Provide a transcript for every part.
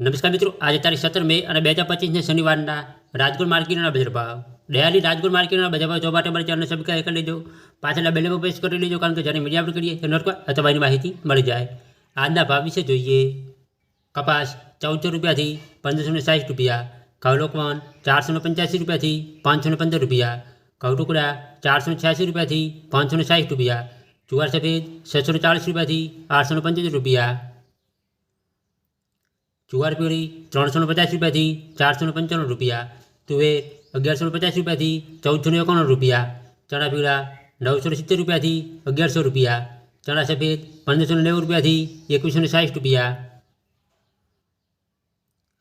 નમસ્કાર મિત્રો આજે તારીખ સત્તર મે અને બે હજાર પચીસને શનિવારના રાજકોટ માર્કેટના બજાર ભાવ ડેલી રાજકોટ માર્કેટના બજાર ભાવ જોવા માટે અમારી ચેનલને સબસ્ક્રાઈબ કરી લેજો પાછળના બેલ પર પ્રેસ કરી લેજો કારણ કે જ્યારે મીડિયા પર કરીએ તો નોટ અથવા એની માહિતી મળી જાય આજના ભાવ વિશે જોઈએ કપાસ ચૌદસો રૂપિયાથી પંદરસો ને સાઠ રૂપિયા ઘઉં લોકવન ચારસો ને પંચ્યાસી રૂપિયાથી પાંચસો ને પંદર રૂપિયા ઘઉં ટુકડા ચારસો ને છ્યાસી રૂપિયાથી પાંચસો ને સાઠ રૂપિયા જુવાર સફેદ છસો ને ચાલીસ રૂપિયાથી આઠસો ને પંચોતેર રૂપિયા જુવાર પીળી ત્રણસો ને પચાસ રૂપિયાથી ચારસો ને પંચાણું રૂપિયા તુવેર અગિયારસો ને પચાસ રૂપિયાથી ચૌદસો ને એકાણું રૂપિયા ચણા પીળા નવસો ને સિત્તેર રૂપિયાથી અગિયારસો રૂપિયા ચણા સફેદ પંદરસો ને નેવું રૂપિયાથી એકવીસો ને સાઠ રૂપિયા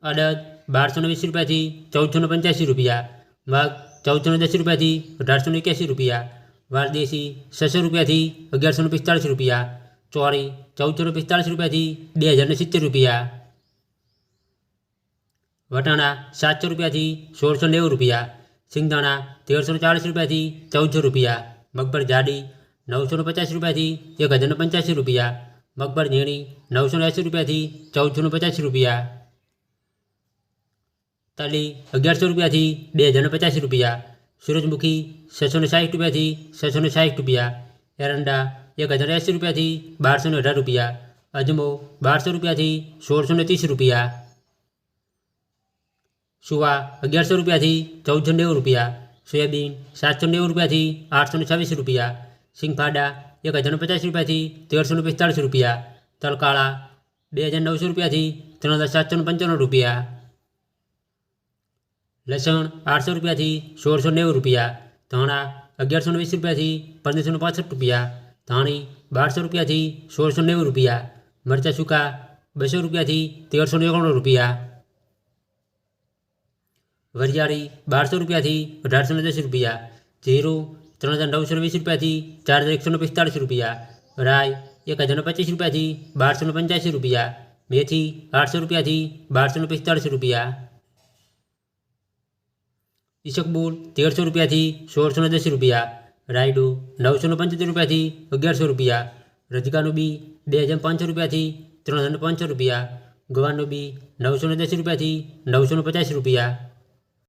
અડદ બારસો ને વીસ રૂપિયાથી ચૌદસો ને પંચ્યાસી રૂપિયા મગ ચૌદસો ને દસ રૂપિયાથી અઢારસો ને એક્યાસી રૂપિયા વારદેશી છસો રૂપિયાથી અગિયારસો ને પિસ્તાળીસ રૂપિયા ચોરી ચૌદસો ને પિસ્તાળીસ રૂપિયાથી બે હજાર ને સિત્તેર રૂપિયા વટાણા સાતસો રૂપિયાથી સોળસો નેવું રૂપિયા સિંગદાણા તેરસો ને ચાળીસ રૂપિયાથી ચૌદસો રૂપિયા મગબર જાડી નવસો ને પચાસ રૂપિયાથી એક હજાર ને પંચ્યાસી રૂપિયા મગબર ઝીણી નવસો ને એંસી રૂપિયાથી ચૌદસો ને પચાસી રૂપિયા તલી અગિયારસો રૂપિયાથી બે હજાર ને પચાસી રૂપિયા સૂરજમુખી છસો ને સાઠ રૂપિયાથી છસો ને સાઠ રૂપિયા એરંડા એક હજાર એંસી રૂપિયાથી બારસો ને અઢાર રૂપિયા અજમો બારસો રૂપિયાથી સોળસો ને ત્રીસ રૂપિયા સુવા અગિયારસો રૂપિયાથી ચૌદસો નેવું રૂપિયા સોયાબીન સાતસો નેવું રૂપિયાથી આઠસો ને છવ્વીસ રૂપિયા સિંગફાડા એક હજાર ને પચાસ રૂપિયાથી તેરસો ને પિસ્તાળીસ રૂપિયા તલકાળા બે હજાર નવસો રૂપિયાથી ત્રણ હજાર સાતસો ને પંચાણું રૂપિયા લસણ આઠસો રૂપિયાથી સોળસો નેવું રૂપિયા ધાણા અગિયારસો ને વીસ રૂપિયાથી પંદરસો ને પાસઠ રૂપિયા ધાણી બારસો રૂપિયાથી સોળસો નેવું રૂપિયા મરચાં સૂકા બસો રૂપિયાથી તેરસો ને એકાણું રૂપિયા વરિયાળી બારસો રૂપિયાથી અઢારસો ને દસ રૂપિયા જીરું ત્રણ હજાર નવસો ને વીસ રૂપિયાથી ચાર હજાર એકસો ને પિસ્તાળીસ રૂપિયા રાય એક હજાર ને પચીસ રૂપિયાથી બારસો ને પંચ્યાસી રૂપિયા મેથી આઠસો રૂપિયાથી બારસો ને પિસ્તાળીસ રૂપિયા ઈસકબુલ તેરસો રૂપિયાથી સોળસો ને દસ રૂપિયા રાયડું નવસો ને પંચોતેર રૂપિયાથી અગિયારસો રૂપિયા રજગાનું બી બે હજાર પાંચસો રૂપિયાથી ત્રણ હજાર પાંચસો રૂપિયા ગવાનું બી નવસો ને દસ રૂપિયાથી નવસો ને પચાસ રૂપિયા